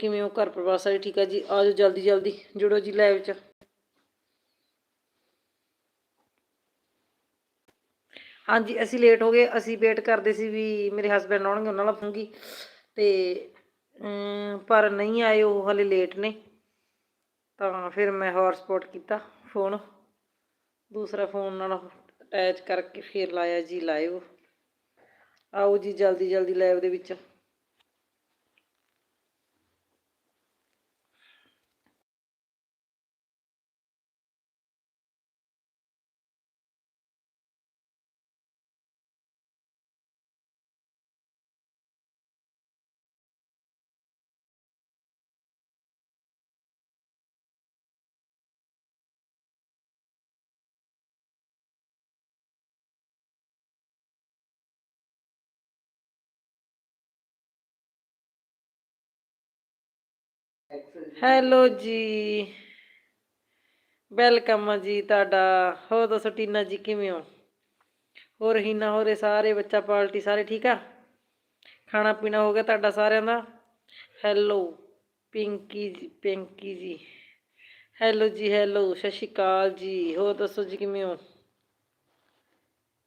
ਕਿਵੇਂ ਹੋ? ਘਰ ਪਰਿਵਾਰ ਸਾਰੇ ਠੀਕ ਆ ਜੀ? ਆਜੋ ਜਲਦੀ ਜਲਦੀ। ਜੁੜੋ ਜੀ ਲਾਈਵ 'ਚ। ਹਾਂਜੀ, ਅਸੀਂ ਲੇਟ ਹੋ ਗਏ। ਅਸੀਂ ਵੇਟ ਕਰਦੇ ਸੀ ਵੀ ਮੇਰੇ ਹਸਬੰਡ ਆਉਣਗੇ, ਉਹਨਾਂ ਨਾਲ ਫੋਂਗੀ ਤੇ ਪਰ ਨਹੀਂ ਆਏ, ਉਹ ਹਲੇ ਲੇਟ ਨੇ। ਤਾਂ ਫਿਰ ਮੈਂ ਹੌਟਸਪੌਟ ਕੀਤਾ ਫੋਨ ਦੂਸਰਾ ਫੋਨ ਨਾਲ ਅਟੈਚ ਕਰਕੇ ਫਿਰ ਲਾਇਆ ਜੀ ਲਾਈਵ ਆਓ ਜੀ ਜਲਦੀ ਜਲਦੀ ਲਾਈਵ ਦੇ ਵਿੱਚ। ਹੈਲੋ ਜੀ। ਵੈਲਕਮ ਆ ਜੀ ਤੁਹਾਡਾ। ਹੋਰ ਦੱਸੋ ਟੀਨਾ ਜੀ ਕਿਵੇਂ ਹੋ? ਹੋਰ ਹੀਨਾ ਹੋਰੇ ਸਾਰੇ ਬੱਚਾ ਪਾਰਟੀ ਸਾਰੇ ਠੀਕ ਆ? ਖਾਣਾ ਪੀਣਾ ਹੋ ਗਿਆ ਤੁਹਾਡਾ ਸਾਰਿਆਂ ਦਾ? ਹੈਲੋ ਪਿੰਕੀ ਜੀ ਪਿੰਕੀ ਜੀ। ਹੈਲੋ ਜੀ ਹੈਲੋ ਸਤਿ ਸ਼੍ਰੀ ਅਕਾਲ ਜੀ। ਹੋਰ ਦੱਸੋ ਜੀ ਕਿਵੇਂ ਹੋ?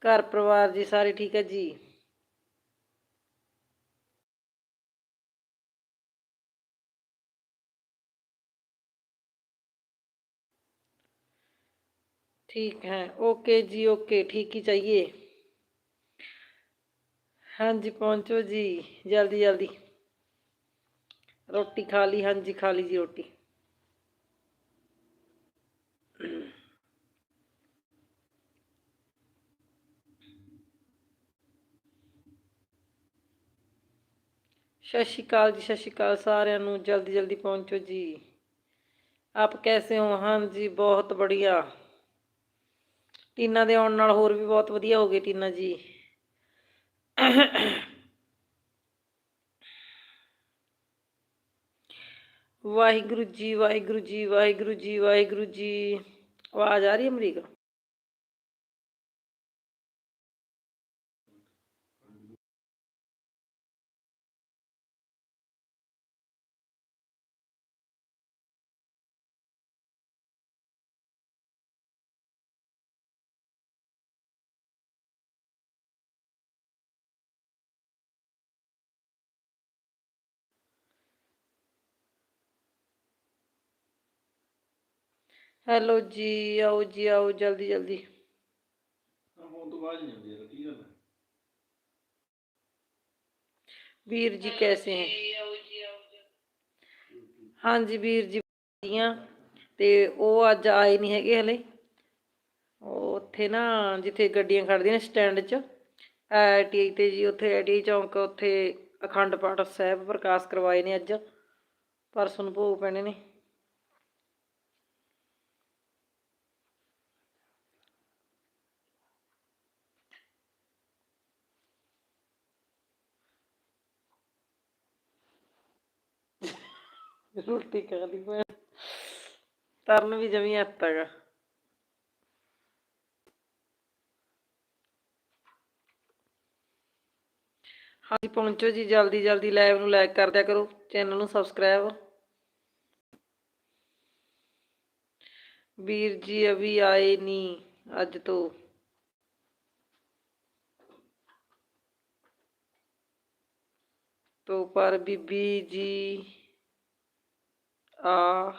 ਘਰ ਪਰਿਵਾਰ ਜੀ ਸਾਰੇ ਠੀਕ ਆ ਜੀ? ठीक है ओके जी ओके ठीक ही चाहिए हाँ जी पहुंचो जी जल्दी जल्दी रोटी खा ली हाँ जी खा ली जी रोटी ਸਤਿ ਸ਼੍ਰੀ ਅਕਾਲ ਜੀ ਸਤਿ ਸ਼੍ਰੀ ਅਕਾਲ ਸਾਰਿਆਂ ਨੂੰ ਜਲਦੀ ਜਲਦੀ ਪਹੁੰਚੋ ਜੀ ਆਪ ਕੈਸੇ ਹੋ ਹਾਂ ਜੀ ਬਹੁਤ ਬੜੀਆ ਟੀਨਾ ਦੇ ਆਉਣ ਨਾਲ ਹੋਰ ਵੀ ਬਹੁਤ ਵਧੀਆ ਹੋ ਗਏ ਟੀਨਾ ਜੀ। ਵਾਹਿਗੁਰੂ ਜੀ ਵਾਹਿਗੁਰੂ ਜੀ ਵਾਹਿਗੁਰੂ ਜੀ ਵਾਹਿਗੁਰੂ ਜੀ। ਆਵਾਜ਼ ਆ ਰਹੀ ਹੈ ਅਮਰੀਕ? ਹੈਲੋ ਜੀ ਆਓ ਜੀ ਆਓ ਜਲਦੀ ਜਲਦੀ। ਹੁਣ ਤੋਂ ਬਾਅਦ ਨਹੀਂ ਆਉਂਦੀ ਯਾਰ ਕੀ ਗੱਲ ਹੈ? ਵੀਰ ਜੀ ਕੈਸੇ ਹੈ? ਹਾਂਜੀ ਵੀਰ ਜੀ ਵਧੀਆ। ਤੇ ਉਹ ਅੱਜ ਆਏ ਨਹੀਂ ਹੈਗੇ ਹਲੇ। ਉਹ ਉੱਥੇ ਨਾ ਜਿੱਥੇ ਗੱਡੀਆਂ ਖੜਦੀਆਂ ਨੇ ਸਟੈਂਡ 'ਚ ਆਈਟੀਆਈ ਤੇ ਜੀ ਉੱਥੇ ਆਈਟੀਆਈ ਚੌਂਕ ਉੱਥੇ ਅਖੰਡ ਪਾਠ ਸਾਹਿਬ ਪ੍ਰਕਾਸ਼ ਕਰਵਾਏ ਨੇ ਅੱਜ। ਪਰਸੋਂ ਨੂੰ ਭੋਗ ਪੈਣੇ ਨੇ। ਰੋਟੀ ਖਾ ਲਈ ਮੈਂ ਤਰਨ ਵੀ ਜਮੀ ਆਤਾ ਗਾ ਹਾਂਜੀ ਪਹੁੰਚੋ ਜੀ ਜਲਦੀ ਜਲਦੀ ਲਾਈਵ ਨੂੰ ਲਾਈਕ ਕਰ ਦਿਆ ਕਰੋ ਚੈਨਲ ਨੂੰ ਸਬਸਕ੍ਰਾਈਬ ਵੀਰ ਜੀ ਅਭੀ ਆਏ ਨਹੀਂ ਅੱਜ ਤੋਂ तो पर बीबी जी ਆ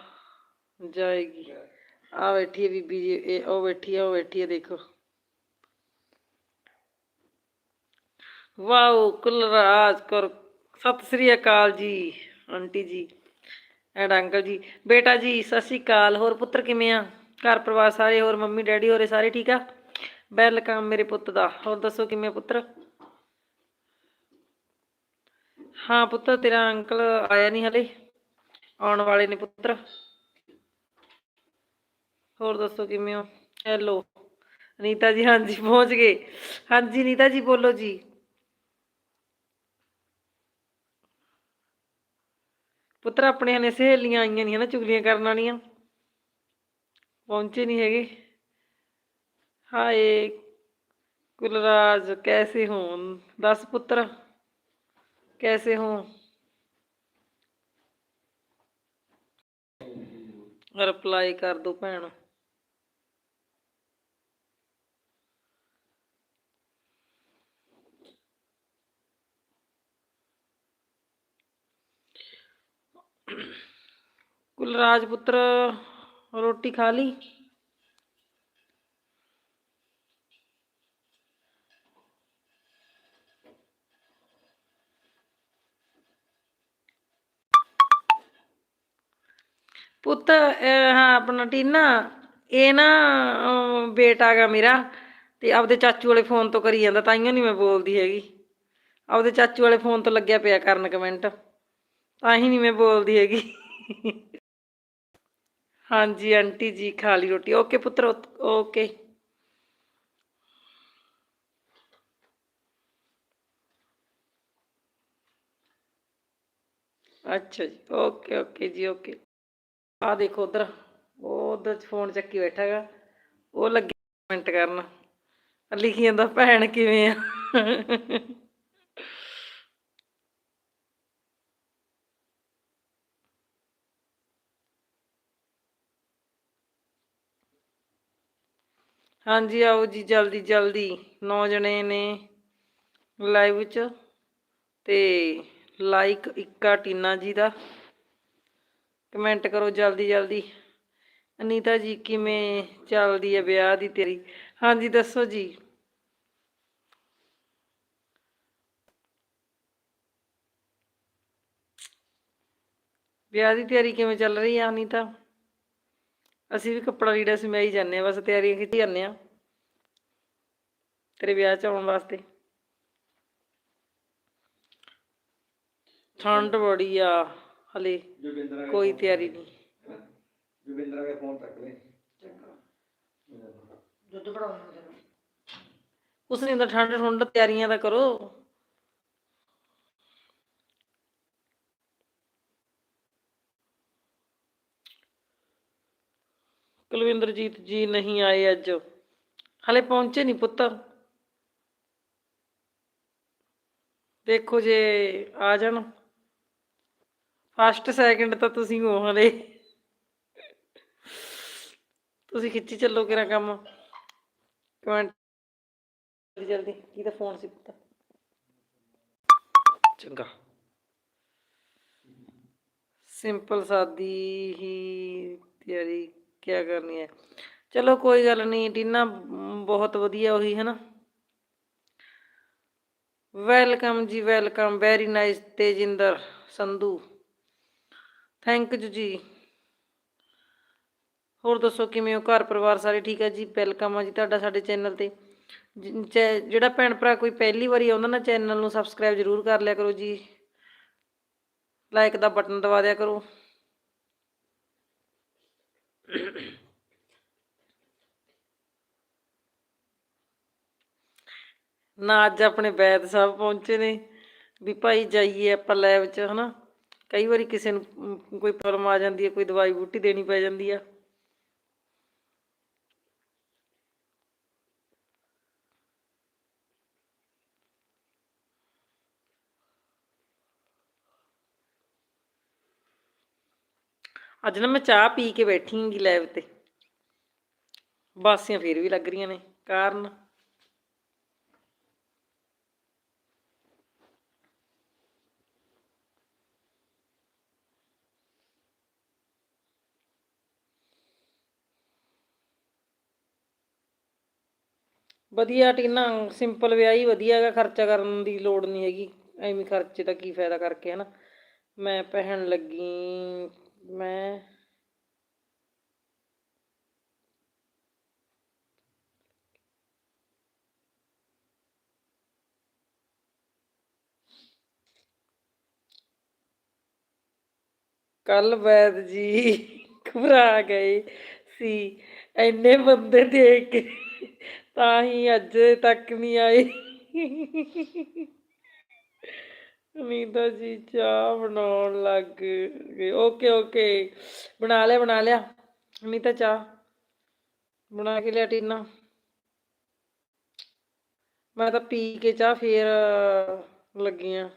ਜਾਏਗੀ। ਆ ਬੈਠੀ ਹੈ ਬੀਬੀ ਜੀ, ਇਹ ਉਹ ਬੈਠੀ ਹੈ, ਉਹ ਬੈਠੀ ਹੈ ਦੇਖੋ। ਵਾਓ ਕੁਲਰਾਜ ਕੌਰ, ਸਤਿ ਸ੍ਰੀ ਅਕਾਲ ਜੀ, ਆਂਟੀ ਜੀ ਐਂਡ ਅੰਕਲ ਜੀ। ਬੇਟਾ ਜੀ, ਸਤਿ ਸ੍ਰੀ ਅਕਾਲ। ਹੋਰ ਪੁੱਤਰ ਕਿਵੇਂ ਆ? ਘਰ ਪਰਿਵਾਰ ਸਾਰੇ, ਹੋਰ ਮੰਮੀ, ਡੈਡੀ ਹੋਰੇ ਸਾਰੇ ਠੀਕ ਆ? ਬੈਲ ਵੈਲਕਮ ਮੇਰੇ ਪੁੱਤ ਦਾ। ਹੋਰ ਦੱਸੋ ਕਿਵੇਂ ਪੁੱਤਰ? ਹਾਂ ਪੁੱਤਰ, ਤੇਰਾ ਅੰਕਲ ਆਇਆ ਨਹੀਂ ਹਲੇ। ਆਉਣ ਵਾਲੇ ਨੇ ਪੁੱਤਰ। ਹੋਰ ਦੱਸੋ ਕਿਵੇਂ ਹੋ? ਹੈਲੋ ਨੀਤਾ ਜੀ, ਹਾਂਜੀ, ਪਹੁੰਚ ਗਏ। ਹਾਂਜੀ ਨੀਤਾ ਜੀ, ਬੋਲੋ ਜੀ। ਪੁੱਤਰ, ਆਪਣੇ ਹਨੇ ਸਹੇਲੀਆਂ ਆਈਆਂ ਨਹੀਂ ਹਨਾ, ਚੁਗਲੀਆਂ ਕਰਨ ਵਾਲੀਆਂ। ਪਹੁੰਚੇ ਨਹੀਂ ਹੈਗੇ। ਹਾਏ, ਕੁਲਰਾਜ, ਕੈਸੇ ਹੋ? ਦੱਸ ਪੁੱਤਰ, ਕੈਸੇ ਹੋ? ਰਿਪਲਾਈ ਕਰ ਦੋ ਭੈਣ। ਕੁਲਰਾਜ ਪੁੱਤਰ ਰੋਟੀ ਖਾ ਲਈ? ਪੁੱਤ ਇਹ ਹਾਂ ਆਪਣਾ ਟੀਨਾ ਇਹ ਨਾ ਅਮ, ਬੇਟਾ ਗਾ ਮੇਰਾ ਤੇ ਆਪਦੇ ਚਾਚੂ ਵਾਲੇ ਫੋਨ ਤੋਂ ਕਰੀ ਜਾਂਦਾ ਤਾਈਓ ਨਹੀਂ ਮੈਂ ਬੋਲਦੀ ਹੈਗੀ ਆਪਦੇ ਚਾਚੂ ਵਾਲੇ ਫੋਨ ਤੋਂ ਲੱਗਿਆ ਪਿਆ ਕਰਨ ਕਮੈਂਟ ਤਾਂ ਹੀ ਨਹੀਂ ਮੈਂ ਬੋਲਦੀ ਹੈਗੀ ਹਾਂਜੀ ਆਂਟੀ ਜੀ ਖਾ ਲਈ ਰੋਟੀ ਓਕੇ ਪੁੱਤਰ ਓਕੇ ਅੱਛਾ ਜੀ ਓਕੇ ਓਕੇ ਜੀ ਓਕੇ ਆ ਦੇਖੋ ਉਧਰ, ਉਹ ਉਧਰ ਫੋਨ ਚੱਕੀ ਬੈਠਾ ਗਾ ਉਹ ਲੱਗੇ ਕਮੈਂਟ ਕਰਨ। ਲਿਖੀ ਜਾਂਦਾ, ਭੈਣ ਕਿਵੇਂ ਆ? ਹਾਂਜੀ, ਆਓ ਜੀ, ਜਲਦੀ ਜਲਦੀ। ਨੌ ਜਣੇ ਨੇ ਲਾਈਵ 'ਚ ਤੇ ਲਾਈਕ ਇੱਕਾ ਟੀਨਾ ਜੀ ਦਾ। ਕਮੈਂਟ ਕਰੋ ਜਲਦੀ ਜਲਦੀ। ਅਨੀਤਾ ਜੀ, ਕਿਵੇਂ ਚੱਲਦੀ ਹੈ ਵਿਆਹ ਦੀ ਤੇਰੀ? ਹਾਂਜੀ, ਦੱਸੋ ਜੀ। ਵਿਆਹ ਦੀ ਤਿਆਰੀ ਕਿਵੇਂ ਚੱਲ ਰਹੀ ਆ, ਅਨੀਤਾ? ਅਸੀਂ ਵੀ ਕੱਪੜਾ ਲੀੜਾ ਸਮਿਆਈ ਜਾਂਦੇ ਆ ਬਸ ਤਿਆਰੀਆਂ ਕੀਤੀ ਜਾਂਦੇ ਆ ਤੇਰੇ ਵਿਆਹ ਚ ਆਉਣ ਵਾਸਤੇ। ਠੰਡ ਬੜੀ ਆ। ਹਲੇ ਜੋਗਿੰਦਰਾ ਕੋਈ ਤਿਆਰੀ ਨਹੀਂ। ਜੋਗਿੰਦਰਾ ਕੇ ਫੋਨ ਤੱਕ ਲੈ ਦੁੱਧ ਬਣਾਉਣਾ ਉਸ ਨੇ ਤਾਂ ਠੰਡ ਠੰਡ ਤਿਆਰੀਆਂ ਤਾਂ ਕਰੋ। ਕੁਲਵਿੰਦਰਜੀਤ ਜੀ ਨਹੀਂ ਆਏ ਅੱਜ। ਹਲੇ ਪਹੁੰਚੇ ਨਹੀਂ ਪੁੱਤ। ਦੇਖੋ ਜੇ ਆ ਜਾਣ। ਫਸਟ ਸੈਕਿੰਡ ਤਾਂ ਤੁਸੀਂ ਹੋ ਹਲੇ। ਤੁਸੀਂ ਖਿੱਚੀ ਚੱਲੋ ਕਿਰਾ ਕੰਮ। ਕਮੈਂਟ। ਜਲਦੀ ਜਲਦੀ। ਕਿਹਦਾ ਫੋਨ ਸੀ ਪੁੱਤ। ਚੰਗਾ। ਸਿੰਪਲ ਸਾਦੀ ਹੀ ਤਿਆਰੀ ਕਿਆ ਕਰਨੀ ਹੈ। ਚਲੋ ਕੋਈ ਗੱਲ ਨਹੀਂ ਟੀਨਾ ਮ, ਬਹੁਤ ਵਧੀਆ ਉਹੀ ਹੈ ਨਾ ਵੈਲਕਮ ਜੀ welcome very nice Tejinder Sandhu. Thank you ਜੀ। ਹੋਰ ਦੱਸੋ ਕਿਵੇਂ ਹੋ? ਘਰ ਪਰਿਵਾਰ ਸਾਰੇ ਠੀਕ ਹੈ ਜੀ? ਵੈਲਕਮ ਆ ਜੀ ਤੁਹਾਡਾ ਸਾਡੇ ਚੈਨਲ ਤੇ। ਜਿ- ਜਿਹੜਾ ਭੈਣ ਭਰਾ ਕੋਈ ਪਹਿਲੀ ਵਾਰੀ ਆਉਂਦਾ ਨਾ ਚੈਨਲ ਨੂੰ ਸਬਸਕ੍ਰਾਈਬ ਜ਼ਰੂਰ ਕਰ ਲਿਆ ਕਰੋ ਜੀ। ਲਾਈਕ ਦਾ ਬਟਨ ਦਬਾ ਦਿਆ ਕਰੋ। ਨਾ ਅੱਜ ਆਪਣੇ ਵੈਦ ਸਾਹਿਬ ਪਹੁੰਚੇ ਨੇ। ਵੀ ਭਾਈ ਜਾਈਏ ਆਪਾਂ ਲੈਬ 'ਚ, ਹਨਾ? ਕਈ ਵਾਰੀ ਕਿਸੇ ਨੂੰ ਕੋਈ ਪ੍ਰੋਬਲਮ ਆ ਜਾਂਦੀ ਹੈ, ਕੋਈ ਦਵਾਈ ਬੂਟੀ ਦੇਣੀ ਪੈ ਜਾਂਦੀ ਆ। ਅੱਜ ਨਾ ਮੈਂ ਚਾਹ ਪੀ ਕੇ ਬੈਠੀ ਹਾਂਗੀ ਲੈਬ ਤੇ। ਬਾਸੀਆਂ ਫੇਰ ਵੀ ਲੱਗ ਰਹੀਆਂ ਨੇ, ਕਾਰਨ? ਵਧੀਆ ਟੀਨਾ ਸਿੰਪਲ ਵਿਆਹੀ ਵਧੀਆ ਹੈਗਾ, ਖਰਚਾ ਕਰਨ ਦੀ ਲੋੜ ਨਹੀਂ ਹੈਗੀ। ਐਵੇਂ ਖਰਚੇ ਦਾ ਕੀ ਫਾਇਦਾ ਕਰਕੇ, ਹਨਾ? ਮੈਂ ਪਹਿਣ ਲੱਗੀ, ਮੈਂ ਕੱਲ ਵੈਦ ਜੀ ਘਬਰਾ ਗਏ ਸੀ। ਐਨੇ ਬੰਦੇ ਦੇਖ ਕੇ ਤਾਂ ਹੀ ਅੱਜ ਤੱਕ ਨਹੀਂ ਆਏ ਅਨੀਤਾ ਜੀ ਚਾਹ ਬਣਾਉਣ ਲੱਗ ਗਏ ਓਕੇ ਓਕੇ ਬਣਾ ਲਿਆ ਬਣਾ ਲਿਆ। ਅਨੀਤਾ ਚਾਹ ਬਣਾ ਕੇ ਲਿਆ ਟੀਨਾ। ਮੈਂ ਤਾਂ ਪੀ ਕੇ ਚਾਹ ਫੇਰ ਲੱਗੀ ਆ।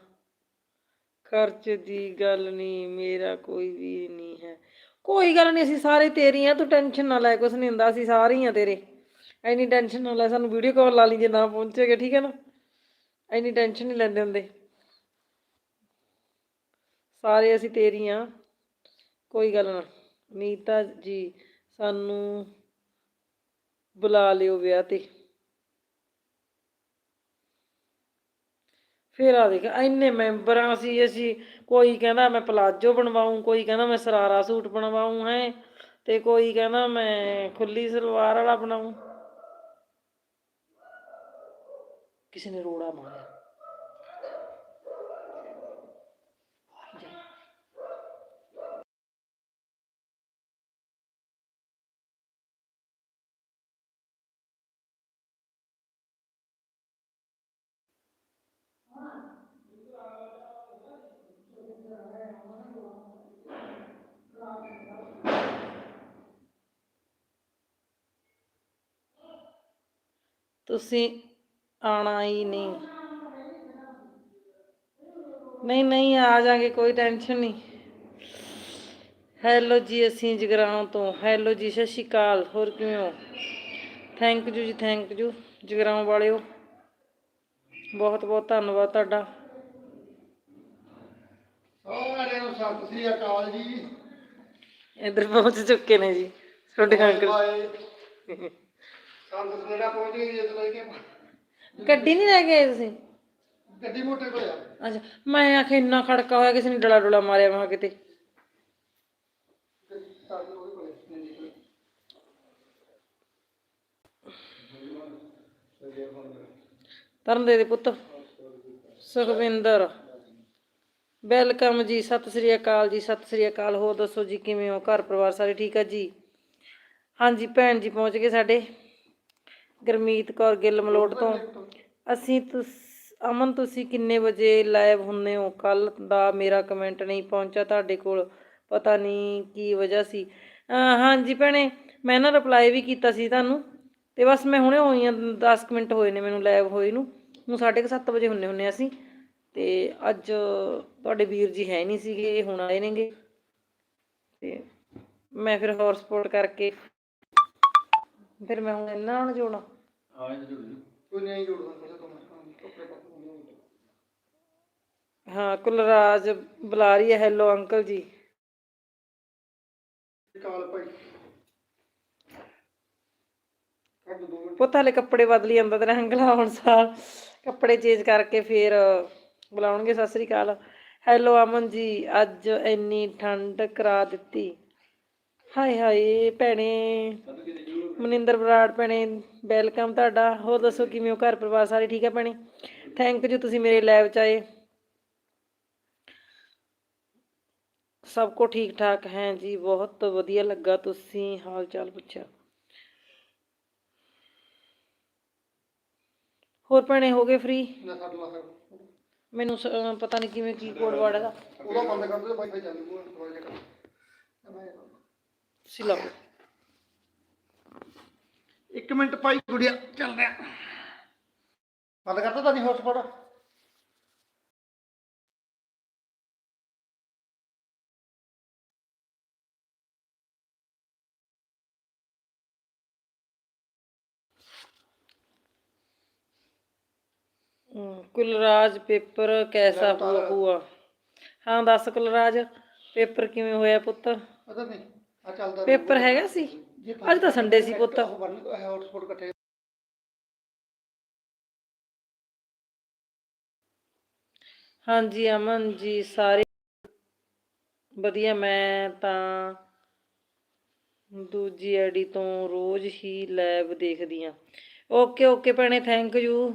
ਖਰਚ ਦੀ ਗੱਲ ਨਹੀਂ, ਮੇਰਾ ਕੋਈ ਵੀ ਨਹੀਂ ਹੈ। ਕੋਈ ਗੱਲ ਨਹੀਂ, ਅਸੀਂ ਸਾਰੇ ਤੇਰੀ ਆ, ਤੂੰ ਟੈਨਸ਼ਨ ਨਾ ਲੈ, ਕੁਛ ਨਹੀਂ ਹੁੰਦਾ, ਅਸੀਂ ਸਾਰੇ ਹੀ ਆ ਤੇਰੇ। ਐਨੀ ਟੈਨਸ਼ਨ ਨਾ ਲੈ, ਸਾਨੂੰ ਵੀਡੀਓ ਕਾਲ ਲਾ ਲਈ ਜੇ ਨਾ ਪਹੁੰਚੇਗਾ ਠੀਕ ਹੈ ਨਾ? ਐਨੀ ਟੈਨਸ਼ਨ ਨਹੀਂ ਲੈਂਦੇ ਹੁੰਦੇ। ਸਾਰੇ ਅਸੀਂ ਤੇਰੀ ਤੇਰੀਆਂ। ਕੋਈ ਗੱਲ ਨਾ। ਨੀਤਾ ਜੀ ਸਾਨੂੰ ਬੁਲਾ ਲਿਓ ਵਿਆਹ ਤੇ। ਫਿਰ ਆ ਦੇਖ, ਇੰਨੇ ਮੈਂਬਰ ਆ ਅਸੀਂ ਅਸੀਂ ਕੋਈ ਕਹਿੰਦਾ ਮੈਂ ਪਲਾਜੋ ਬਣਵਾਉਂ ਕੋਈ ਕਹਿੰਦਾ ਮੈਂ ਸਰਾਰਾ ਸੂਟ ਬਣਵਾਉਂ ਹੈ। ਤੇ ਕੋਈ ਕਹਿੰਦਾ ਮੈਂ ਖੁੱਲੀ ਸਲਵਾਰ ਵਾਲਾ ਬਣਾਉਂ ਕਿਸੇ ਨੇ ਰੋੜਾ ਮਾਰਿਆ। ਤੁਸੀਂ ਆਣਾ ਹੀ ਨਹੀਂ। ਨਹੀਂ ਨਹੀਂ ਆ ਜਾਗੇ ਕੋਈ ਟੈਨਸ਼ਨ ਨਹੀਂ। ਹੈਲੋ ਜੀ ਅਸੀਂ ਜਗਰਾਉਂ ਤੋਂ। ਹੈਲੋ ਜੀ ਸਤਿ ਸ਼੍ਰੀ ਅਕਾਲ। ਹੋਰ ਕਿਵੇਂ ਹੋ? ਥੈਂਕ ਯੂ ਜੀ ਥੈਂਕ ਯੂ ਜਗਰਾਉਂ ਵਾਲਿਓ ਬਹੁਤ ਬਹੁਤ ਧੰਨਵਾਦ ਤੁਹਾਡਾ। ਸਾਰਿਆਂ ਨੂੰ ਸਤਿ ਸ੍ਰੀ ਅਕਾਲ ਜੀ। ਇੱਧਰ ਪਹੁੰਚ ਚੁੱਕੇ ਨੇ ਜੀ ਤੁਹਾਡੇ ਅੰਕਲ। ਸੰਤ ਸਨੇੜਾ ਪਹੁੰਚ ਗਏ ਜਿਸ ਲੈ ਕੇ ਗੱਡੀ ਨਹੀਂ ਲੈ ਕੇ ਆਏ ਤੁਸੀਂ? ਗੱਡੀ ਮੋਟੇ ਕੋਲ ਆ। ਅੱਛਾ ਮੈਂ ਆਖੇ ਇੰਨਾ ਖੜਕਾ ਹੋਇਆ ਕਿਸੇ ਨੇ ਡਲਾ ਡੁਲਾ ਮਾਰਿਆ ਮੈਂ ਕਿਤੇ। ਤਰਨ ਦੇ ਦੇ ਪੁੱਤ ਸੁਖਵਿੰਦਰ। ਵੈਲਕਮ ਜੀ ਸਤਿ ਸ੍ਰੀ ਅਕਾਲ ਜੀ ਸਤਿ ਸ੍ਰੀ ਅਕਾਲ। ਹੋਰ ਦੱਸੋ ਜੀ ਕਿਵੇਂ ਹੋ? ਘਰ ਪਰਿਵਾਰ ਸਾਰੇ ਠੀਕ ਆ ਜੀ? ਹਾਂਜੀ ਭੈਣ ਜੀ ਪਹੁੰਚ ਗਏ ਸਾਡੇ। ਗਰਮੀਤ ਕੌਰ ਗਿੱਲ ਮਲੋਟ ਤੋਂ। ਅਸੀਂ ਅਮਨ ਤੁਸੀਂ ਕਿੰਨੇ ਵਜੇ ਲਾਈਵ ਹੁੰਨੇ ਹੋ? ਕੱਲ ਦਾ ਮੇਰਾ ਕਮੈਂਟ ਨਹੀਂ ਪਹੁੰਚਿਆ ਤੁਹਾਡੇ ਕੋਲ। ਪਤਾ ਨਹੀਂ ਕੀ ਵਜ੍ਹਾ ਸੀ। ਹਾਂਜੀ ਭੈਣੇ ਮੈਂ ਨਾ ਰਿਪਲਾਈ ਵੀ ਕੀਤਾ ਸੀ ਤੁਹਾਨੂੰ। ਤੇ ਬਸ ਮੈਂ ਹੁਣੇ ਹੋਈ ਆ 10 ਮਿੰਟ ਹੋਏ ਨੇ ਮੈਨੂੰ ਲਾਈਵ ਹੋਏ ਨੂੰ। ਹੁਣ 7:30 ਵਜੇ ਹੁੰਨੇ ਹੁੰਨੇ ਅਸੀਂ। ਤੇ ਅੱਜ ਤੁਹਾਡੇ ਵੀਰ ਜੀ ਹੈ ਨਹੀਂ ਸੀਗੇ ਇਹ ਹੁਣ ਆਏ ਨੇਗੇ। ਤੇ ਮੈਂ ਫਿਰ ਹੋਰ ਸਪੋਰਟ ਕਰਕੇ ਫਿਰ ਮੈਂ ਹੁਣ ਇਹਨਾਂ ਨਾਲ ਜੋੜਾਂ ਆ ਇਹ ਜੁੜ ਜੂ ਕੋਈ ਨਹੀਂ ਜੋੜਦਾ ਕਿਸੇ ਤੋਂ ਮੈਂ ਕੱਪੜੇ ਹਾਂ ਕੁਲਰਾਜ ਬੁਲਾ ਰਹੀ ਹੈ ਹੈਲੋ ਅੰਕਲ ਜੀ। ਕਾਲ ਭਾਈ। ਕੱਢ ਦੋ ਮਿੰਟ। ਪੁੱਤ ਹਲੇ ਕੱਪੜੇ ਬਦਲੀ ਜਾਂਦਾ ਤੇਰਾ ਅੰਕਲ ਹੁਣ ਸਾਲ ਕੱਪੜੇ ਚੇਂਜ ਕਰਕੇ ਫੇਰ ਬੁਲਾਉਣਗੇ ਸਤਿ ਸ੍ਰੀ ਅਕਾਲ। ਹੈਲੋ ਅਮਨ ਜੀ ਅੱਜ ਇੰਨੀ ਠੰਡ ਕਰਾ ਦਿੱਤੀ। ਹਾਏ ਹਾਏ ਭੈਣੇ। ਮਨਿੰਦਰ ਬਰਾੜ ਭੈਣੇ ਵੈਲਕਮ ਤੁਹਾਡਾ। ਹੋਰ ਦੱਸੋ ਕਿਵੇਂ ਹੋ? ਘਰ ਪਰਿਵਾਰ ਸਾਰੇ ਠੀਕ ਹੈ ਭੈਣੇ? ਥੈਂਕ ਯੂ ਤੁਸੀਂ ਮੇਰੇ ਲਾਈਵ ਚ ਆਏ। ਸਭ ਕੋ ਠੀਕ ਠਾਕ ਹੈ ਜੀ ਬਹੁਤ ਵਧੀਆ ਲੱਗਾ ਤੁਸੀਂ ਹਾਲ ਚਾਲ ਪੁੱਛਿਆ। ਹੋਰ ਭੈਣੇ ਹੋ ਗਏ ਫ੍ਰੀ ਮੈਨੂੰ ਪਤਾ ਨਹੀਂ ਕਿਵੇਂ ਕੀ ਕੋਡ ਵਰਡ ਹੈਗਾ। ਉਹਦਾ ਬੰਦ ਕਰ ਦੇ ਵਾਈਫਾਈ ਚੱਲ ਜੂਗਾ ਥੋੜਾ ਜਿਹਾ ਤੁਸੀਂ ਲਾਓ। ਇੱਕ ਮਿੰਟ ਭਾਈ ਗੁੜੀਆ ਚੱਲ ਰਿਹਾ ਬੰਦ ਕਰਤਾ ਤਾਂ ਨਹੀਂ ਹੌਟਸਪੌਟ ਹਮ, ਕੁਲਰਾਜ ਪੇਪਰ ਕੈਸਾ ਹੁਆ ਹੁਆ ਹਾਂ ਦੱਸ ਕੁਲਰਾਜ ਪੇਪਰ ਕਿਵੇਂ ਹੋਇਆ ਪੁੱਤ ਪਤਾ ਨਹੀਂ ਆ ਚੱਲਦਾ ਪੇਪਰ ਹੈਗਾ ਸੀ। ਅੱਜ ਤਾਂ ਸੰਡੇ ਸੀ ਪੁੱਤ। ਹੌਟਸਪੌਟ ਇਕੱਠੇ। ਹਾਂਜੀ ਅਮਨ ਜੀ ਸਾਰੇ ਵਧੀਆ। ਮੈਂ ਤਾਂ ਦੂਜੀ ਆਈਡੀ ਤੋਂ ਰੋਜ਼ ਹੀ ਲਾਈਵ ਦੇਖਦੀ ਆ ਓਕੇ ਓਕੇ ਭੈਣੇ ਥੈਂਕ ਯੂ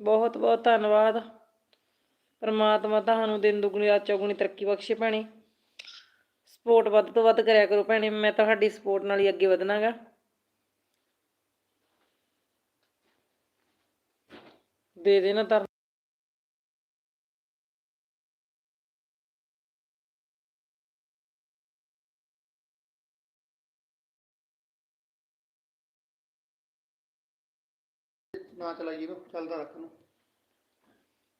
ਬਹੁਤ ਬਹੁਤ ਧੰਨਵਾਦ। ਪਰਮਾਤਮਾ ਤੁਹਾਨੂੰ ਦਿਨ ਦੁਗਣੀ ਰਾਤ ਚੌਗੁਣੀ ਤਰੱਕੀ ਬਖਸ਼ੇ ਭੈਣੇ। ਸਪੋਰਟ ਵੱਧ ਤੋਂ ਵੱਧ ਕਰਿਆ ਕਰੋ ਭੈਣੇ ਮੈਂ ਤੁਹਾਡੀ ਸਪੋਰਟ ਨਾਲ ਹੀ ਅੱਗੇ ਵਧਣਾਗਾ। ਦੇ ਦੇਣਾ ਤਾਂ ਨਾ ਚਲਾਈਏ ਨੂੰ ਚੱਲਦਾ ਰੱਖ ਨੂੰ।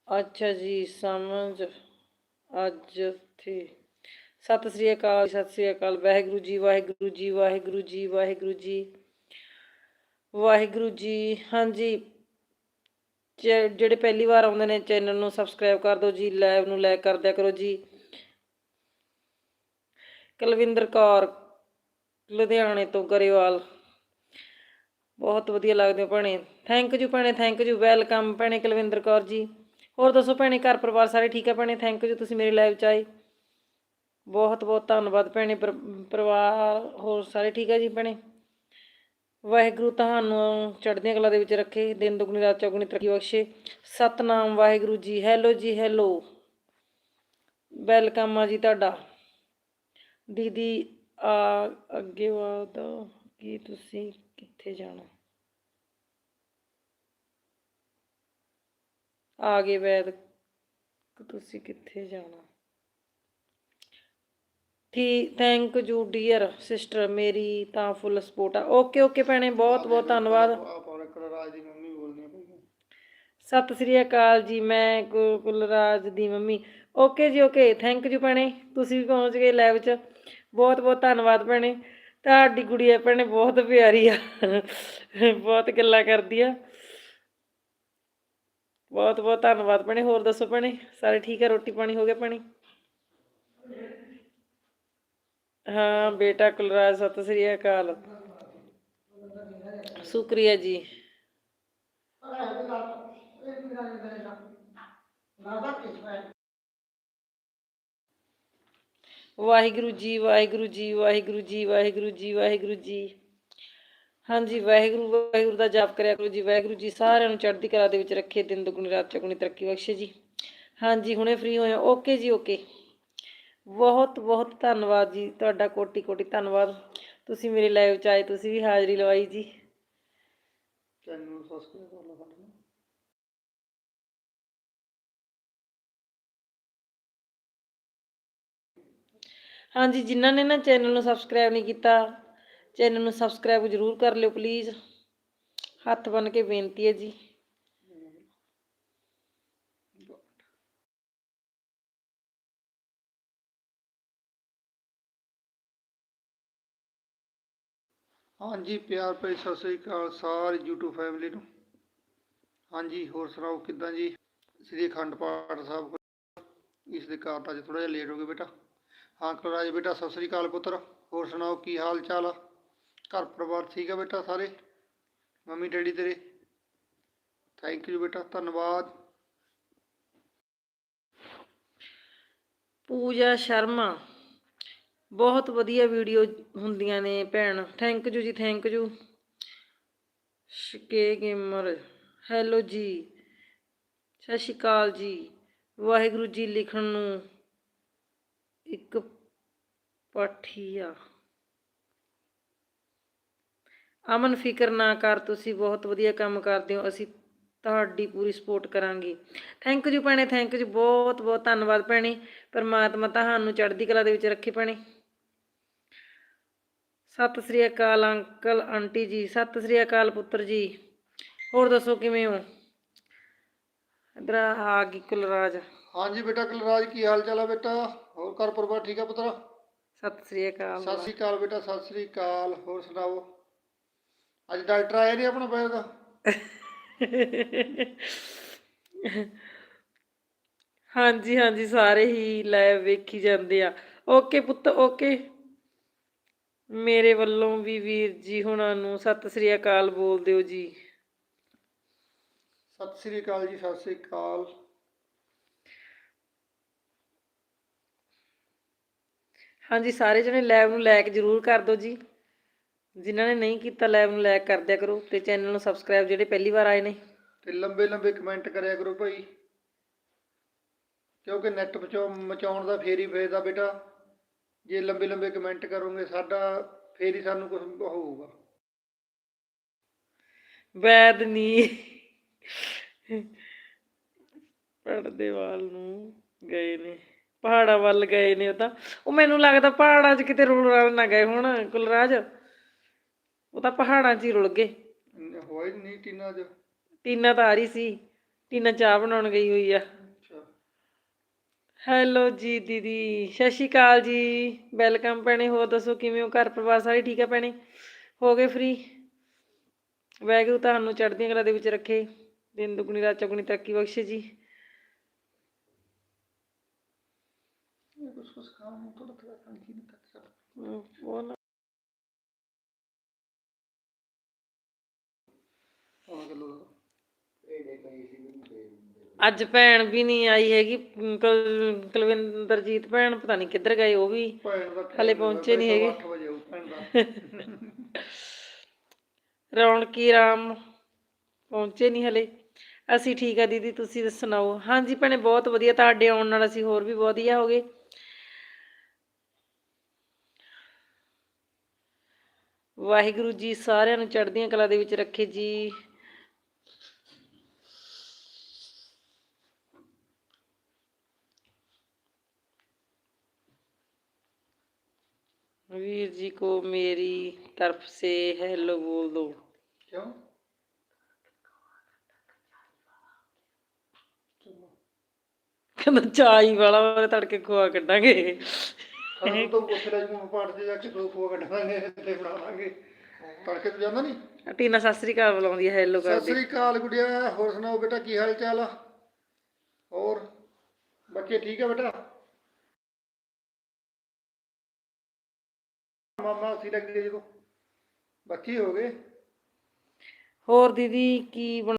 ਅੱਛਾ ਜੀ ਸਮਝ। ਅੱਜ ਥੇ ਸਤਿ ਸ੍ਰੀ ਅਕਾਲ, ਸਤਿ ਸ੍ਰੀ ਅਕਾਲ। ਵਾਹਿਗੁਰੂ ਜੀ ਵਾਹਿਗੁਰੂ ਜੀ ਵਾਹਿਗੁਰੂ ਜੀ ਵਾਹਿਗੁਰੂ ਜੀ। ਵਾਹਿਗੁਰੂ ਜੀ, ਹਾਂਜੀ। ਜੇ- ਜਿਹੜੇ ਪਹਿਲੀ ਵਾਰ ਆਉਂਦੇ ਨੇ ਚੈਨਲ ਨੂੰ ਸਬਸਕ੍ਰਾਈਬ ਕਰ ਦਿਓ ਜੀ, ਲਾਈਵ ਨੂੰ ਲਾਈਕ ਕਰ ਦਿਆ ਕਰੋ ਜੀ। ਕੁਲਵਿੰਦਰ ਕੌਰ, ਲੁਧਿਆਣੇ ਤੋਂ ਗਰੇਵਾਲ। ਬਹੁਤ ਵਧੀਆ ਲੱਗਦੇ ਹੋ ਭੈਣੇ। ਥੈਂਕ ਯੂ ਭੈਣੇ ਥੈਂਕ ਯੂ ਵੈਲਕਮ ਭੈਣੇ ਕੁਲਵਿੰਦਰ ਕੌਰ ਜੀ। ਹੋਰ ਦੱਸੋ ਭੈਣੇ, ਘਰ ਪਰਿਵਾਰ ਸਾਰੇ ਠੀਕ ਹੈ ਭੈਣੇ? ਥੈਂਕ ਯੂ ਤੁਸੀਂ ਮੇਰੇ ਲਾਈਵ ਚ ਆਏ। ਬਹੁਤ ਬਹੁਤ ਧੰਨਵਾਦ ਭੈਣੇ ਪਰਿਵਾਰ ਹੋਰ ਸਾਰੇ ਠੀਕ ਹੈ ਜੀ ਭੈਣੇ? ਵਾਹਿਗੁਰੂ ਤੁਹਾਨੂੰ ਚੜ੍ਹਦੀਆਂ ਕਲਾ ਦੇ ਵਿੱਚ ਰੱਖੇ, ਦਿਨ ਦੁਗਣੀ, ਰਾਤ ਚੌਗਣੀ, ਤਰੱਕੀ ਬਖਸ਼ੇ। ਸਤਨਾਮ ਵਾਹਿਗੁਰੂ ਜੀ, ਹੈਲੋ ਜੀ, ਹੈਲੋ। ਵੈਲਕਮ ਆ ਜੀ ਤੁਹਾਡਾ। ਦੀਦੀ, ਆ ਅੱਗੇ ਵਧੋ ਕੀ ਤੁਸੀਂ ਕਿੱਥੇ ਜਾਣਾ? ਆਗੇ ਵੈਦ, ਤੁਸੀਂ ਕਿੱਥੇ ਜਾਣਾ? ਠੀਕ ਥੈਂਕ ਯੂ ਡੀਅਰ ਸਿਸਟਰ ਮੇਰੀ ਤਾਂ ਫੁੱਲ ਸਪੋਰਟ ਆ। ਓਕੇ ਓਕੇ ਭੈਣੇ, ਬਹੁਤ ਬਹੁਤ ਧੰਨਵਾਦ। ਸਤਿ ਸ੍ਰੀ ਅਕਾਲ ਜੀ, ਮੈਂ ਕੁਲਰਾਜ ਦੀ ਮੰਮੀ। ਓਕੇ ਜੀ ਓਕੇ ਥੈਂਕ ਯੂ ਭੈਣੇ, ਤੁਸੀਂ ਵੀ ਪਹੁੰਚ ਗਏ ਲਾਈਵ 'ਚ। ਬਹੁਤ ਬਹੁਤ ਧੰਨਵਾਦ ਭੈਣੇ, ਤੁਹਾਡੀ ਗੁੜੀਆ ਭੈਣੇ ਬਹੁਤ ਪਿਆਰੀ ਆ। ਬਹੁਤ ਗੱਲਾਂ ਕਰਦੀ ਆ। ਬਹੁਤ ਬਹੁਤ ਧੰਨਵਾਦ ਭੈਣੇ, ਹੋਰ ਦੱਸੋ ਭੈਣੇ, ਸਾਰੇ ਠੀਕ ਆ, ਰੋਟੀ ਪਾਣੀ ਹੋ ਗਿਆ ਭੈਣੇ? ਹਾਂ, ਬੇਟਾ ਕੁਲਰਾਜ, ਸਤਿ ਸ੍ਰੀ ਅਕਾਲ। ਸ਼ੁਕਰੀਆ ਜੀ। ਵਾਹਿਗੁਰੂ ਜੀ ਵਾਹਿਗੁਰੂ ਜੀ ਵਾਹਿਗੁਰੂ ਜੀ ਵਾਹਿਗੁਰੂ ਜੀ ਵਾਹਿਗੁਰੂ ਜੀ। ਹਾਂਜੀ, ਵਾਹਿਗੁਰੂ ਵਾਹਿਗੁਰੂ ਦਾ ਜਾਪ ਕਰਿਆ ਕਰੋ ਜੀ। ਵਾਹਿਗੁਰੂ ਜੀ, ਸਾਰਿਆਂ ਨੂੰ ਚੜ੍ਹਦੀ ਕਲਾ ਦੇ ਵਿੱਚ ਰੱਖੇ, ਦਿਨ ਦੁਗਣੀ ਰਾਤ ਚੌਗੁਣੀ ਤਰੱਕੀ ਬਖਸ਼ੇ ਜੀ। ਹਾਂਜੀ, ਹੁਣੇ ਫ੍ਰੀ ਹੋਏ ਓਕੇ ਜੀ ਓਕੇ ਬਹੁਤ ਬਹੁਤ ਧੰਨਵਾਦ ਜੀ। ਤੁਹਾਡਾ ਕੋਟੀ ਕੋਟੀ ਧੰਨਵਾਦ। ਤੁਸੀਂ ਮੇਰੇ ਲਾਈਵ ਚ ਆਏ ਤੁਸੀਂ ਵੀ ਹਾਜ਼ਰੀ ਲਵਾਈ ਜੀ। ਚੈਨਲ ਨੂੰ ਸਬਸਕ੍ਰਾਈਬ ਕਰ ਲਓ ਸਾਡੇ ਨੂੰ। ਹਾਂਜੀ ਜਿਨ੍ਹਾਂ ਨੇ ਨਾ ਚੈਨਲ ਨੂੰ ਸਬਸਕ੍ਰਾਈਬ ਨਹੀਂ ਕੀਤਾ ਚੈਨਲ ਨੂੰ ਸਬਸਕ੍ਰਾਈਬ ਜ਼ਰੂਰ ਕਰ ਲਿਓ ਪਲੀਜ਼ ਹੱਥ ਬੰਨ ਕੇ ਬੇਨਤੀ ਹੈ ਜੀ। ਹਾਂਜੀ, ਪਿਆਰ ਭਰੀ ਸਤਿ ਸ੍ਰੀ ਅਕਾਲ ਸਾਰੀ YouTube ਫੈਮਿਲੀ ਨੂੰ। ਹਾਂਜੀ, ਹੋਰ ਸੁਣਾਓ, ਕਿੱਦਾਂ ਜੀ? ਸ੍ਰੀ ਅਖੰਡ ਪਾਠ ਸਾਹਿਬ ਇਸ ਦੇ ਕਾਰਨ ਅੱਜ ਥੋੜਾ ਜਿਹਾ ਲੇਟ ਹੋ ਗਏ ਬੇਟਾ। ਹਾਂ ਕੁਲਰਾਜ ਬੇਟਾ ਸਤਿ ਸ੍ਰੀ ਅਕਾਲ ਪੁੱਤਰ। ਹੋਰ ਸੁਣਾਓ, ਕੀ ਹਾਲ ਚਾਲ ਆ? ਘਰ ਪਰਿਵਾਰ ਠੀਕ ਆ ਬੇਟਾ ਸਾਰੇ? ਮੰਮੀ, ਡੈਡੀ ਤੇਰੇ? ਥੈਂਕ ਯੂ ਬੇਟਾ, ਧੰਨਵਾਦ। ਪੂਜਾ ਸ਼ਰਮਾ। ਬਹੁਤ ਵਧੀਆ ਵੀਡੀਓ ਹੁੰਦੀਆਂ ਨੇ ਭੈਣ। ਥੈਂਕ ਯੂ ਜੀ ਥੈਂਕ ਯੂ ਸ਼ਕੇ ਗੇਮਰ। ਹੈਲੋ ਜੀ। ਸਤਿ ਸ਼੍ਰੀ ਅਕਾਲ ਜੀ। ਵਾਹਿਗੁਰੂ ਜੀ ਲਿਖਣ ਨੂੰ ਇੱਕ ਪਾਠੀਆ ਅਮਨ, ਫਿਕਰ ਨਾ ਕਰ, ਤੁਸੀਂ ਬਹੁਤ ਵਧੀਆ ਕੰਮ ਕਰਦੇ ਹੋ। ਅਸੀਂ ਤੁਹਾਡੀ ਪੂਰੀ ਸਪੋਰਟ ਕਰਾਂਗੇ। ਥੈਂਕ ਯੂ ਭੈਣੇ ਥੈਂਕ ਯੂ ਬਹੁਤ ਬਹੁਤ ਧੰਨਵਾਦ ਭੈਣੇ। ਪਰਮਾਤਮਾ ਤੁਹਾਨੂੰ ਚੜ੍ਹਦੀ ਕਲਾ ਦੇ ਵਿੱਚ ਰੱਖੇ ਭੈਣੇ। ਸਤਿ ਸ੍ਰੀ ਅਕਾਲ ਅੰਕਲ ਆਂਟੀ ਜੀ ਸਤਿ ਸ੍ਰੀ ਅਕਾਲ ਪੁੱਤਰ ਜੀ। ਹੋਰ ਦੱਸੋ ਕਿਵੇਂ ਹੋ? ਇਧਰ ਆ ਗਈ ਕੁਲਰਾਜ। ਹਾਂਜੀ ਬੇਟਾ ਕੁਲਰਾਜ ਕੀ ਹਾਲ ਚਾਲ ਆ ਬੇਟਾ? ਹੋਰ ਘਰ ਪਰਿਵਾਰ ਠੀਕ ਆ ਪੁੱਤਰ? ਸਤਿ ਸ੍ਰੀ ਅਕਾਲ। ਸਤਿ ਸ੍ਰੀ ਅਕਾਲ ਬੇਟਾ ਸਤਿ ਸ੍ਰੀ ਅਕਾਲ। ਹੋਰ ਸੁਣਾਓ? ਅੱਜ ਡਾਕਟਰ ਆਇਆ ਨਹੀਂ ਆਪਣਾ ਪੈਰ ਦਾ? ਹਾਂਜੀ ਹਾਂਜੀ ਸਾਰੇ ਹੀ ਲਾਈਵ ਵੇਖੀ ਜਾਂਦੇ ਆ। ਓਕੇ ਪੁੱਤ ਓਕੇ। ਮੇਰੇ ਵੱਲੋਂ ਵੀ ਵੀਰ ਜੀ ਹੁਣਾਂ ਨੂੰ ਸਤਿ ਸ੍ਰੀ ਅਕਾਲ ਬੋਲ ਦਿਓ ਜੀ। ਸਤਿ ਸ੍ਰੀ ਅਕਾਲ ਜੀ ਸਤਿ ਸ੍ਰੀ ਅਕਾਲ। ਹਾਂਜੀ ਸਾਰੇ ਜਣੇ ਲਾਈਵ ਨੂੰ ਲਾਈਕ ਜ਼ਰੂਰ ਕਰ ਦਿਓ ਜੀ। ਜਿਨ੍ਹਾਂ ਨੇ ਨਹੀਂ ਕੀਤਾ ਲਾਈਵ ਨੂੰ ਲਾਈਕ ਕਰ ਦਿਆ ਕਰੋ ਤੇ ਚੈਨਲ ਨੂੰ ਸਬਸਕ੍ਰਾਈਬ ਜਿਹੜੇ ਪਹਿਲੀ ਵਾਰ ਆਏ ਨੇ। ਤੇ ਲੰਬੇ ਲੰਬੇ ਕਮੈਂਟ ਕਰਿਆ ਕਰੋ ਭਾਈ। ਕਿਉਂਕਿ ਨੈਟ ਬਚਾਉ ਮਚਾਉਣ ਦਾ ਫੇਰ ਹੀ ਫਾਇਦਾ ਬੇਟਾ। ਜੇ ਲੰਬੇ ਲੰਬੇ ਕਮੈਂਟ ਕਰੋਗੇ ਸਾਡਾ ਫੇਰ ਹੀ ਸਾਨੂੰ ਕੁਝ ਹੋਊਗਾ। ਵੈਦ ਨੀ। ਪੜਦੇ ਵਾਲ ਨੂੰ ਗਏ ਨੇ। ਪਹਾੜਾਂ ਵੱਲ ਗਏ ਨੇ ਉਹ ਤਾਂ। ਉਹ ਮੈਨੂੰ ਲੱਗਦਾ ਪਹਾੜਾਂ 'ਚ ਕਿਤੇ ਰੁਲ ਰਲ ਨਾ ਗਏ ਹੁਣ ਕੁਲਰਾਜ। ਉਹ ਤਾਂ ਪਹਾੜਾਂ 'ਚ ਹੀ ਰੁਲ ਗਏ। ਹੋਇਆ ਹੀ ਨਹੀਂ ਟੀਨਾ ਚ। ਟੀਨਾ ਤਾਂ ਆ ਰਹੀ ਸੀ। ਟੀਨਾ ਚਾਹ ਬਣਾਉਣ ਗਈ ਹੋਈ ਆ। ਹੈਲੋ ਜੀ ਦੀਦੀ ਸਤਿ ਸ਼੍ਰੀ ਅਕਾਲ ਜੀ। ਵੈਲਕਮ ਭੈਣੇ ਹੋਰ ਦੱਸੋ ਕਿਵੇਂ ਹੋ? ਘਰ ਪਰਿਵਾਰ ਸਾਰੇ ਠੀਕ ਹੈ ਭੈਣੇ? ਹੋ ਗਏ ਫ੍ਰੀ ਵੈਗਰੂ ਤੁਹਾਨੂੰ ਚੜ੍ਹਦੀਆਂ ਕਲਾ ਦੇ ਵਿੱਚ ਰੱਖੇ। ਦਿਨ ਦੁਗਣੀ ਰਾਤ ਚੌਗੁਣੀ ਤਰੱਕੀ ਬਖਸ਼ੇ ਜੀ। ਕੁਝ ਕੁਝ ਖਾਣ ਨੂੰ ਥੋੜਾ ਥੋੜਾ ਤੱਕ ਹਮ, ਉਹ ਨਾ ਪਾ ਕਿਲੋ ਅੱਜ ਭੈਣ ਵੀ ਨਹੀਂ ਆਈ ਹੈਗੀ ਕੁਲ- ਕੁਲਵਿੰਦਰਜੀਤ ਭੈਣ ਪਤਾ ਨਹੀਂ ਕਿੱਧਰ ਗਏ ਉਹ ਵੀ ਭੈਣ ਦਾ ਹਲੇ ਪਹੁੰਚੇ ਨਹੀਂ ਹੈਗੇ। 8 ਵਜੇ ਆਉ ਭੈਣ ਦਾ। ਰੌਣਕੀ ਰਾਮ ਪਹੁੰਚੇ ਨਹੀਂ ਹਲੇ। ਅਸੀਂ ਠੀਕ ਆ ਦੀਦੀ ਤੁਸੀਂ ਸੁਣਾਓ? ਹਾਂਜੀ ਭੈਣੇ ਬਹੁਤ ਵਧੀਆ ਤੁਹਾਡੇ ਆਉਣ ਨਾਲ ਅਸੀਂ ਹੋਰ ਵੀ ਵਧੀਆ ਹੋ ਗਏ। ਵਾਹਿਗੁਰੂ ਜੀ ਸਾਰਿਆਂ ਨੂੰ ਚੜ੍ਹਦੀਆਂ ਕਲਾ ਦੇ ਵਿੱਚ ਰੱਖੇ ਜੀ। वीर जी को मेरी तरफ से हेलो बोल दो ਕਿਉਂ ਕਹਿੰਦਾ ਚਾਈ ਵਾਲਾ ਉਹਨੇ ਤੜਕੇ ਖੋਆ ਕੱਢਾਂਗੇ ਸਾਨੂੰ ਤਾਂ ਪੁੱਛ ਲੈ ਜੀ ਪਾਠ ਤੇ ਜਾ ਕੇ ਦੋ ਖੋਆ ਕੱਢਾਂਗੇ ਤੇ ਬਣਾ ਲਾਂਗੇ ਤੜਕੇ ਤੂੰ ਜਾਂਦਾ ਨਹੀਂ ਟੀਨਾ ਸਤਿ ਸ੍ਰੀ ਅਕਾਲ ਬੁਲਾਉਂਦੀ ਹੈ ਹੈਲੋ ਸਤਿ ਕਰਦੀ ਸ੍ਰੀ ਅਕਾਲ ਗੁੜੀਆ ਹੋਰ ਸੁਣਾਓ ਬੇਟਾ ਕੀ ਹਾਲ ਚਾਲ ਆ ਹੋਰ ਬੱਚੇ ਠੀਕ ਆ ਬੇਟਾ ਮਾਮਾ ਅਸੀਂ ਲੱਗੇ ਜਦੋਂ। ਬੱਚੇ ਹੋ ਗਏ। ਹੋਰ ਦੀਦੀ ਕੀ ਬਣਾ